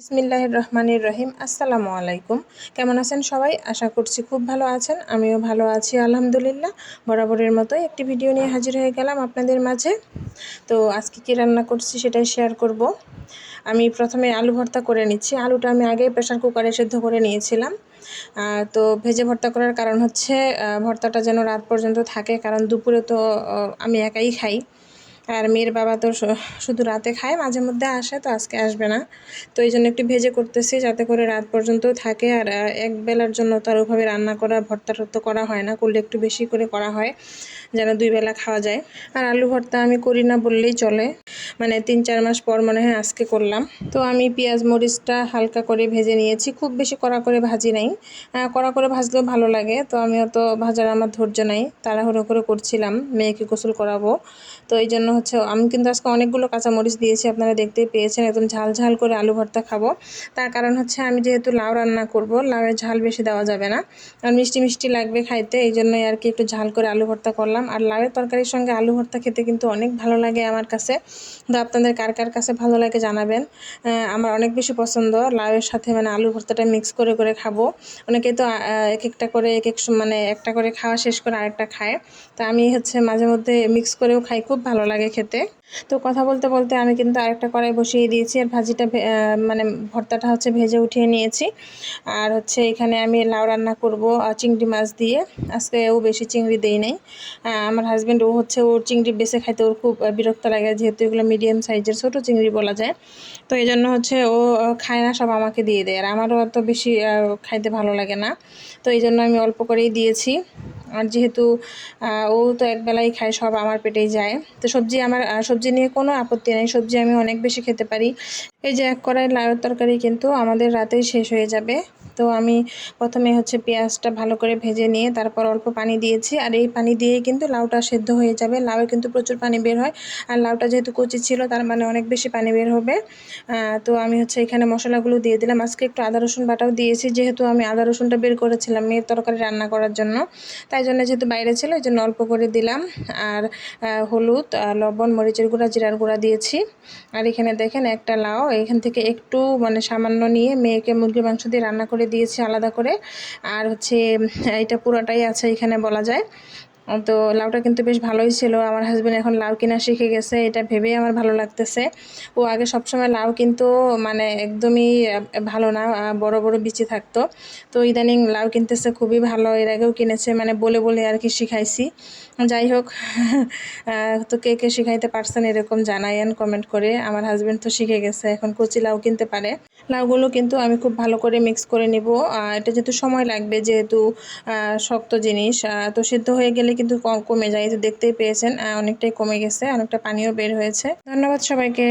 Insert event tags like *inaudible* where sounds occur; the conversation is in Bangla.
বিসমিল্লাহ রহমানির রহিম আসসালামু আলাইকুম। কেমন আছেন সবাই? আশা করছি খুব ভালো আছেন। আমিও ভালো আছি, আলহামদুলিল্লাহ। বরাবরের মতো একটি ভিডিও নিয়ে হাজির হয়ে গেলাম আপনাদের মাঝে। তো আজকে কী রান্না করছি সেটাই শেয়ার করব। আমি প্রথমে আলু ভর্তা করে নিচ্ছি। আলুটা আমি আগে প্রেশার কুকারে সেদ্ধ করে নিয়েছিলাম। তো ভেজে ভর্তা করার কারণ হচ্ছে ভর্তাটা যেন রাত পর্যন্ত থাকে, কারণ দুপুরে তো আমি একাই খাই। আর মেয়ের বাবা তো শুধু রাতে খায়, মাঝে মধ্যে আসে, তো আজকে আসবে না। তো এই জন্য একটু ভেজে করতেছি যাতে করে রাত পর্যন্ত থাকে। আর এক বেলার জন্য তো আর ওভাবে রান্না করা, ভর্তা টর্তা করা হয় না, করলে একটু বেশি করে করা হয়, যেন দুই বেলা খাওয়া যায়। আর আলু ভর্তা আমি করি না বললেই চলে। মানে তিন চার মাস পর মনে হয় আজকে করলাম। তো আমি পেঁয়াজ মরিচটা হালকা করে ভেজে নিয়েছি। খুব বেশি কড়া করে ভাজি নাই। কড়া করে ভাজলেও ভালো লাগে। তো আমি অত ভাজার আমার ধৈর্য নাই। তাড়াহুড়ো করে করছিলাম, মেয়েকে গোসল করাবো। তো এই জন্য হচ্ছে, আমি কিন্তু আজকে অনেকগুলো কাঁচামরিচ দিয়েছি, আপনারা দেখতেই পেয়েছেন, একদম ঝাল ঝাল করে আলু ভর্তা খাব। তার কারণ হচ্ছে, আমি যেহেতু লাউ রান্না করব, লাউয়ের ঝাল বেশি দেওয়া যাবে না। আর মিষ্টি মিষ্টি লাগবে খাইতে, এই জন্যই আর কি একটু ঝাল করে আলু ভর্তা করলাম। আর লাউয়ের তরকারির সঙ্গে আলু ভর্তা খেতে কিন্তু অনেক ভালো লাগে আমার কাছে। তো আপনাদের কার কার কাছে ভালো লাগে জানাবেন। আমার অনেক বেশি পছন্দ লাউয়ের সাথে মানে আলু ভর্তাটা মিক্স করে করে খাব। অনেকে তো এক একটা করে এক এক মানে একটা করে খাওয়া শেষ করে আরেকটা খায়। তো আমি হচ্ছে মাঝে মধ্যে মিক্স করেও খাই, খুব ভালো লাগে খেতে। তো কথা বলতে বলতে আমি কিন্তু আরেকটা কড়াই বসিয়ে দিয়েছি আর ভাজিটা মানে ভর্তাটা হচ্ছে ভেজে উঠিয়ে নিয়েছি। আর হচ্ছে এখানে আমি লাউ রান্না করব চিংড়ি মাছ দিয়ে। আজকে ও বেশি চিংড়ি দেই নেই। আমার হাজব্যান্ড ও হচ্ছে ওর চিংড়ি বেছে খাইতে ওর খুব বিরক্ত লাগে, যেহেতু এগুলো মিডিয়াম সাইজের ছোটো চিংড়ি বলা যায়। তো এই জন্য হচ্ছে ও খায় না, সব আমাকে দিয়ে দেয়। আর আমারও অত বেশি খাইতে ভালো লাগে না। তো এই জন্য আমি অল্প করেই দিয়েছি। আর যেহেতু ও তো একবেলাই খায়, সব আমার পেটেই যায়। তো সবজি আমার সবজি নিয়ে কোনো আপত্তি নেই। সবজি আমি অনেক বেশি খেতে পারি। এই যে এক কড়াই লাউয়ের তরকারি কিন্তু আমাদের রাতেই শেষ হয়ে যাবে। তো আমি প্রথমে হচ্ছে পেঁয়াজটা ভালো করে ভেজে নিয়ে তারপর অল্প পানি দিয়েছি। আর এই পানি দিয়েই কিন্তু লাউটা সেদ্ধ হয়ে যাবে। লাউয়ে কিন্তু প্রচুর পানি বের হয়। আর লাউটা যেহেতু কচি ছিল, তার মানে অনেক বেশি পানি বের হবে। তো আমি হচ্ছে এখানে মশলাগুলো দিয়ে দিলাম। আজকে একটু আদা রসুন বাটাও দিয়েছি। যেহেতু আমি আদা রসুনটা বের করেছিলাম মেয়ের তরকারি রান্না করার জন্য। তাই জন্য যেহেতু বাইরে ছিল ওই জন্য অল্প করে দিলাম। আর হলুদ লবণ, মরিচের গুঁড়া, জিরার গুঁড়া দিয়েছি। আর এখানে দেখেন একটা লাউ। এখান থেকে একটু মানে সামান্য নিয়ে মেয়েকে মুরগির মাংস দিয়ে রান্না করে দিয়েছি আলাদা করে। আর হচ্ছে এটা পুরোটাই আছে এখানে বলা যায়। তো লাউটা কিন্তু বেশ ভালোই ছিল। আমার হাজব্যান্ড এখন লাউ কিনা শিখে গেছে, এটা ভেবেই আমার ভালো লাগতেছে। ও আগে সবসময় লাউ কিন্তু মানে একদমই ভালো না বড় বড় বিচি থাকতো। তো ইদানিং লাউ কিনতেছে, খুবই ভালো। এর আগেও কিনেছে মানে বলে বলে আর কি শিখাইছি। যাই হোক *laughs* তো কে কে শিখাইতে পারছেন এরকম জানাইন কমেন্ট করে। আমার হাজব্যান্ড তো শিখে গেছে, এখন কচি লাউ কিনতে পারে। লাউগুলো কিন্তু আমি খুব ভালো করে মিক্স করে নিব। এটা যেহেতু সময় লাগবে, যেহেতু শক্ত জিনিস তো সিদ্ধ হয়ে গেলে কিন্তু কমে যায়। যে দেখতেই পেয়েছেন অনেকটাই কমে গেছে, অনেকটা পানিও বের হয়েছে। ধন্যবাদ সবাইকে।